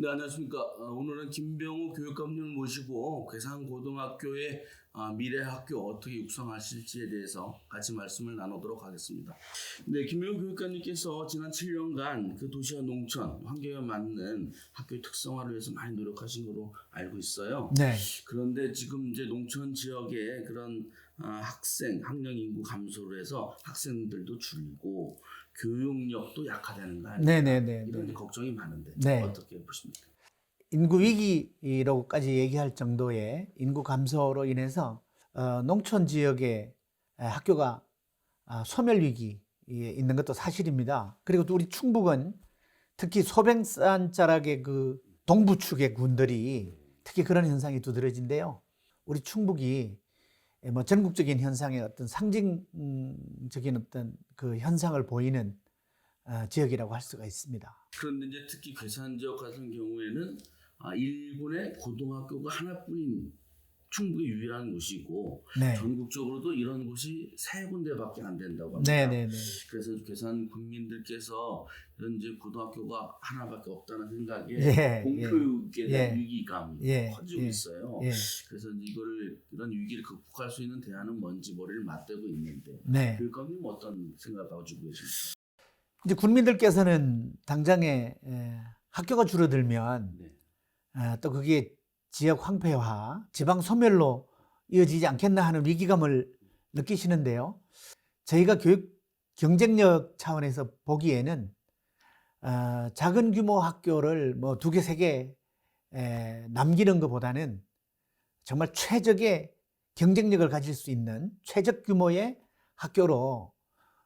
네, 안녕하십니까. 어, 오늘은 김병우 교육감님을 모시고 괴산고등학교의 아, 미래 학교 어떻게 육성하실지에 대해서 같이 말씀을 나누도록 하겠습니다. 네, 김병우 교육감님께서 지난 7년간 그 도시와 농촌, 환경에 맞는 학교의 특성화를 위해서 많이 노력하신 걸로 알고 있어요. 네. 그런데 지금 이제 농촌 지역에 그런 아, 학생 학령 인구 감소로 해서 학생들도 줄고 교육력도 약화되는 거 아니에요? 네네네. 이런 걱정이 많은데 네. 어떻게 보십니까? 인구 위기라고까지 얘기할 정도의 인구 감소로 인해서 어, 농촌 지역의 에, 학교가 아, 소멸 위기에 있는 것도 사실입니다. 그리고 또 우리 충북은 특히 소백산 자락의 그 동부축의 군들이 특히 그런 현상이 두드러진데요. 우리 충북이 뭐 전국적인 현상의 어떤 상징적인 어떤 그 현상을 보이는 어, 지역이라고 할 수가 있습니다. 그런데 이제 특히 괴산 지역 같은 경우에는 아, 일본의 고등학교가 하나뿐인 충북의 유일한 곳이고 네. 전국적으로도 이런 곳이 세 군데밖에 안 된다고 합니다. 네네네. 그래서 괴산 국민들께서 이런 이제 고등학교가 하나밖에 없다는 생각에 예, 공교육에 대한 예. 위기감이 예, 커지고 예, 있어요. 예. 그래서 이거를 이런 위기를 극복할 수 있는 대안은 뭔지 머리를 맞대고 있는데 네. 교육감님 어떤 생각 가지고 계십니까? 이제 국민들께서는 당장에 에, 학교가 줄어들면 네. 아, 또 그게 지역 황폐화, 지방 소멸로 이어지지 않겠나 하는 위기감을 느끼시는데요. 저희가 교육 경쟁력 차원에서 보기에는 아, 작은 규모 학교를 뭐 두 개, 세 개 남기는 것보다는 정말 최적의 경쟁력을 가질 수 있는 최적 규모의 학교로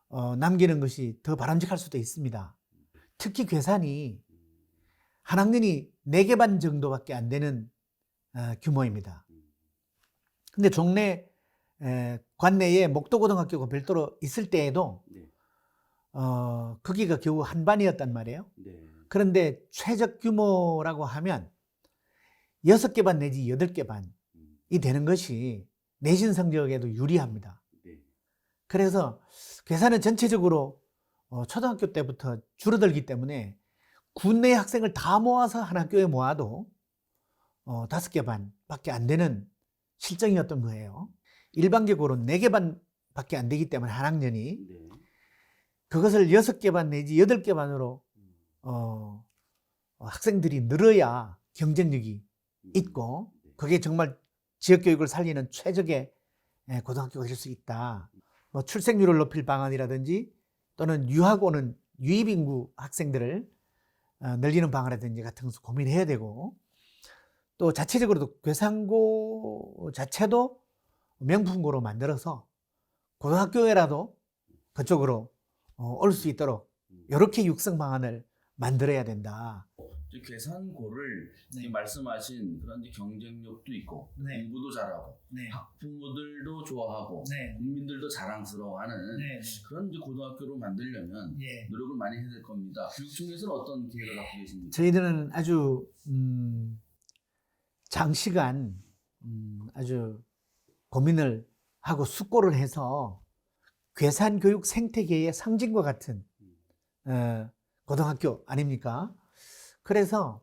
어, 남기는 것이 더 바람직할 수도 있습니다. 특히 괴산이 한 학년이 4개 반 정도밖에 안 되는 어, 규모입니다. 근데 종래 에, 관내에 목도고등학교가 별도로 있을 때에도 네. 어, 거기가 겨우 한 반이었단 말이에요. 네. 그런데 최적 규모라고 하면 6개 반 내지 8개 반이 음, 되는 것이 내신 성적에도 유리합니다. 네. 그래서 괴산은 전체적으로 어, 초등학교 때부터 줄어들기 때문에 군내 학생을 다 모아서 한 학교에 모아도 어, 다섯 개 반밖에 안 되는 실정이었던 거예요. 일반적으로 네개 반밖에 안 되기 때문에 한 학년이 네. 그것을 여섯 개반 내지 여덟 개 반으로 음, 어, 어, 학생들이 늘어야 경쟁력이 음, 있고 네. 그게 정말 지역 교육을 살리는 최적의 예, 고등학교가 될 수 있다. 뭐 출생률을 높일 방안이라든지 또는 유학 오는 유입 인구 학생들을 어, 늘리는 방안이라든지 같은 것을 고민해야 되고 또 자체적으로도 괴상고 자체도 명품고로 만들어서 고등학교에라도 그쪽으로 어, 올수 있도록 음. 이렇게 육성 방안을 만들어야 된다. 이제 괴산고를 네. 이 말씀하신 그런 경쟁력도 있고 네. 공부도 잘하고 네, 학부모들도 좋아하고 네, 국민들도 자랑스러워하는 네, 그런 이제 고등학교로 만들려면 예. 노력을 많이 해야 될 겁니다. 교육청에서는 어떤 계획을 갖고 계십니까? 저희들은 아주 음, 장시간 음, 아주 고민을 하고 숙고를 해서 괴산 교육 생태계의 상징과 같은 어, 고등학교 아닙니까? 그래서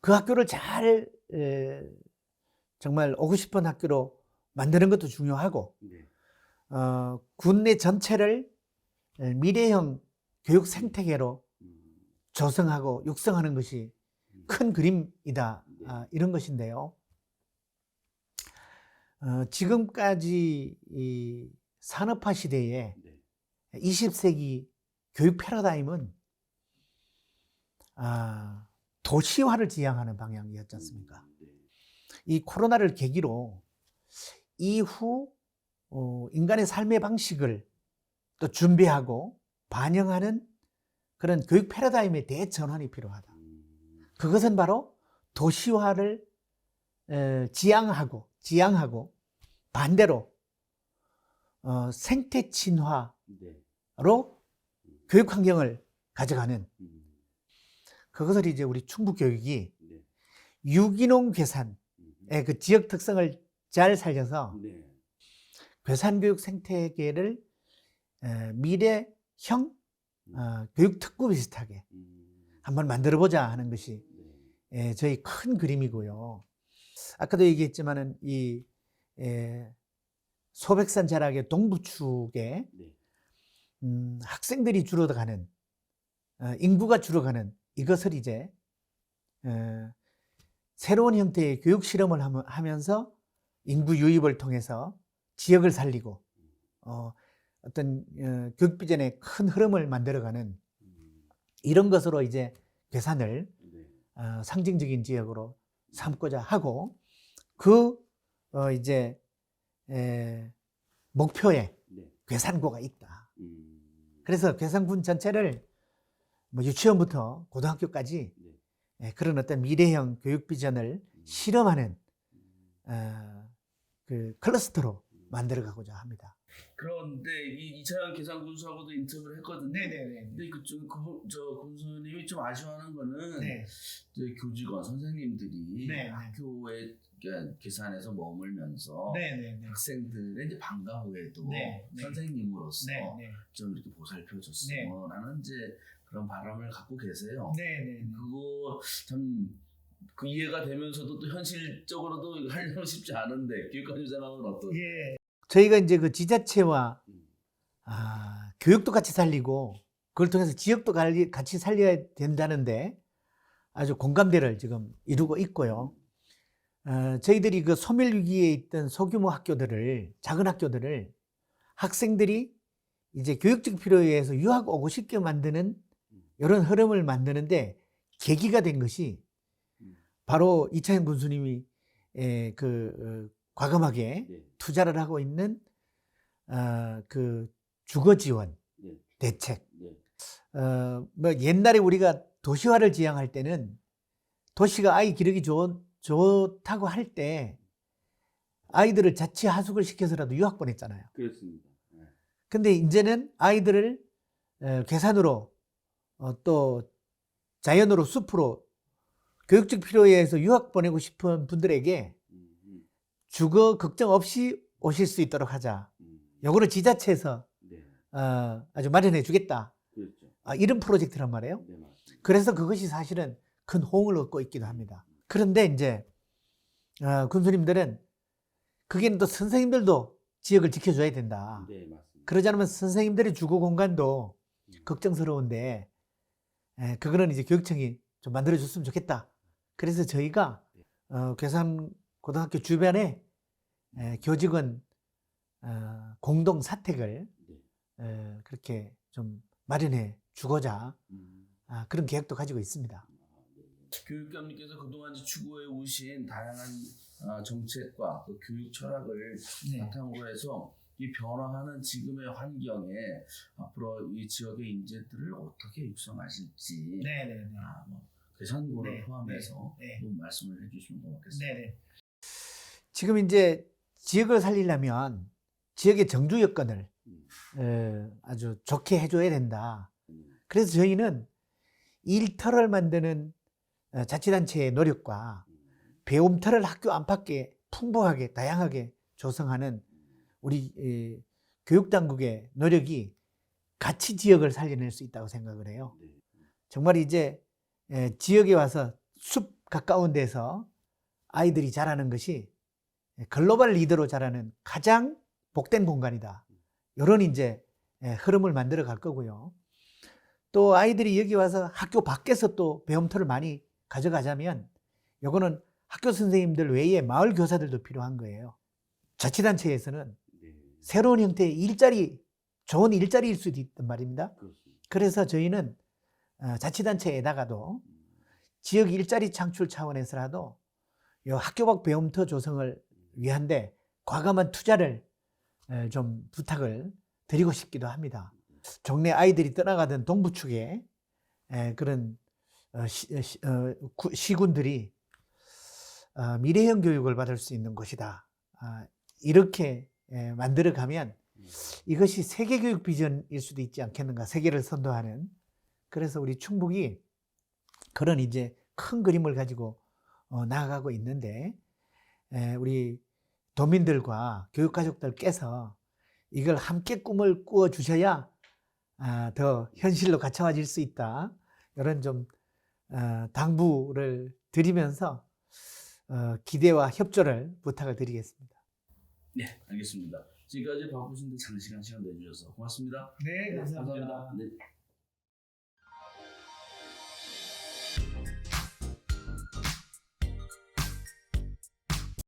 그 학교를 잘 에, 정말 오고 싶은 학교로 만드는 것도 중요하고 네. 어, 군내 전체를 에, 미래형 교육 생태계로 음, 조성하고 육성하는 것이 큰 그림이다 네. 아, 이런 것인데요. 어, 지금까지 이 산업화 시대에 네. 20세기 교육 패러다임은 아, 도시화를 지향하는 방향이었지 않습니까? 음, 네. 이 코로나를 계기로 이후 어, 인간의 삶의 방식을 또 준비하고 반영하는 그런 교육 패러다임의 대전환이 필요하다. 음, 그것은 바로 도시화를 에, 지향하고 지향하고 반대로 어, 생태 친화로 네. 교육 환경을 가져가는 음, 그것을 이제 우리 충북 교육이 네. 유기농 괴산의 음, 그 지역 특성을 잘 살려서 네. 괴산 교육 생태계를 에, 미래형 어, 교육 특구 비슷하게 음, 한번 만들어 보자 하는 것이 네. 에, 저희 큰 그림이고요. 아까도 얘기했지만은 이 에, 소백산 자락의 동부축에 네. 음, 학생들이 줄어가는 어, 인구가 줄어가는 이것을 이제 어, 새로운 형태의 교육 실험을 하면- 하면서 인구 유입을 통해서 지역을 살리고 어, 어떤 어, 교육 비전의 큰 흐름을 만들어가는 음, 이런 것으로 이제. 어, 상징적인 지역으로 삼고자 하고 그 어, 이제 에, 목표에 네. 괴산고가 있다. 음, 그래서 괴산군 전체를 뭐 유치원부터 고등학교까지 네. 예, 그런 어떤 미래형 교육 비전을 실험하는 음. 어, 그 클러스터로 만들어가고자 합니다. 그런데 이 이차영 계산 군수하고도 인터뷰를 했거든요. 네네네. 근데 그쪽 그저 군수님이 좀 아쉬워하는 거는 네. 이제 교직원 선생님들이 네, 네. 학교에 계산에서 머물면서 네네네. 학생들의 이제 방과 후에도 네, 네. 선생님으로서 네네. 좀 이렇게 보살펴줬어. 네. 라는 이제 그런 바람을 갖고 계세요. 네네. 그거 참. 그 이해가 되면서도 또 현실적으로도 하려면 쉽지 않은데 교육관님 생각은 어떤? 예. 저희가 이제 그 지자체와 음. 아, 교육도 같이 살리고 그걸 통해서 지역도 같이 살려야 된다는데 아주 공감대를 지금 이루고 있고요. 어, 저희들이 그 소멸 위기에 있던 소규모 학교들을 작은 학교들을 학생들이 이제 교육적 필요에 의해서 유학 오고 싶게 만드는 이런 흐름을 만드는데 계기가 된 것이 음. 바로 이차현 군수님이 에, 그 어, 과감하게 네. 투자를 하고 있는 어, 그 주거 지원 네. 대책. 네. 어, 뭐 옛날에 우리가 도시화를 지향할 때는 도시가 아이 기르기 좋, 좋다고 할 때 아이들을 자취 하숙을 시켜서라도 유학 보냈잖아요. 그렇습니다. 네. 근데 이제는 아이들을 어, 계산으로 어, 또 자연으로 숲으로 교육적 필요에 의해서 유학 보내고 싶은 분들에게 주거 걱정 없이 오실 수 있도록 하자. 음. 요거를 지자체에서 네. 어, 아주 마련해 주겠다. 그렇죠. 아, 이런 프로젝트란 말이에요. 네. 그래서 그것이 사실은 큰 호응을 얻고 있기도 합니다. 그런데 이제 어, 군수님들은 그게는 또 선생님들도 지역을 지켜줘야 된다. 네. 그러지 않으면 선생님들의 주거 공간도 음. 걱정스러운데 에, 그거는 이제 교육청이 좀 만들어 줬으면 좋겠다. 그래서 저희가 어, 괴산 고등학교 주변에 에, 교직원 어, 공동 사택을 네. 에, 그렇게 좀 마련해 주고자 음. 아, 그런 계획도 가지고 있습니다. 교육감님께서 그동안 추구해 오신 다양한 아, 정책과 그 교육 철학을 네. 바탕으로 해서 이 변화하는 지금의 환경에 앞으로 이 지역의 인재들을 어떻게 육성하실지 네네네. 아, 뭐 계산고를 네, 포함해서 네, 네. 좀 말씀을 해주시면 고맙겠습니다. 네네. 지금 이제 지역을 살리려면 지역의 정주 여건을 음, 에, 아주 좋게 해줘야 된다. 음, 그래서 저희는 일터를 만드는 어, 자치단체의 노력과 음, 배움터를 학교 안팎에 풍부하게 다양하게 조성하는 우리 에, 교육당국의 노력이 같이 지역을 살려낼 수 있다고 생각을 해요. 네. 정말 이제 에, 지역에 와서 숲 가까운 데서 아이들이 자라는 것이 글로벌 리더로 자라는 가장 복된 공간이다. 이런 이제 에, 흐름을 만들어 갈 거고요. 또 아이들이 여기 와서 학교 밖에서 또 배움터를 많이 가져가자면 요거는 학교 선생님들 외에 마을 교사들도 필요한 거예요. 자치단체에서는 네. 새로운 형태의 일자리, 좋은 일자리일 수도 있단 말입니다. 그래서 저희는 어, 자치단체에다가도 음, 지역 일자리 창출 차원에서라도 요 학교 밖 배움터 조성을 위한데 과감한 투자를 에, 좀 부탁을 드리고 싶기도 합니다. 종래 아이들이 떠나가던 동부축에 에, 그런 어, 시, 시, 어, 어, 미래형 교육을 받을 수 있는 곳이다. 아, 이렇게 에, 만들어가면 음, 이것이 세계 교육 비전일 수도 있지 않겠는가? 세계를 선도하는. 그래서 우리 충북이 그런 이제 큰 그림을 가지고 어, 나아가고 있는데 에, 우리 도민들과 교육가족들 께서 이걸 함께 꿈을 꾸어 주셔야 아, 더 현실로 갖춰질 수 있다. 이런 좀 어, 당부를 드리면서 어, 기대와 협조를 부탁을 드리겠습니다. 네, 알겠습니다. 지금까지 바쁘신데 장시간 시간 내주셔서 고맙습니다. 네, 감사합니다. 네.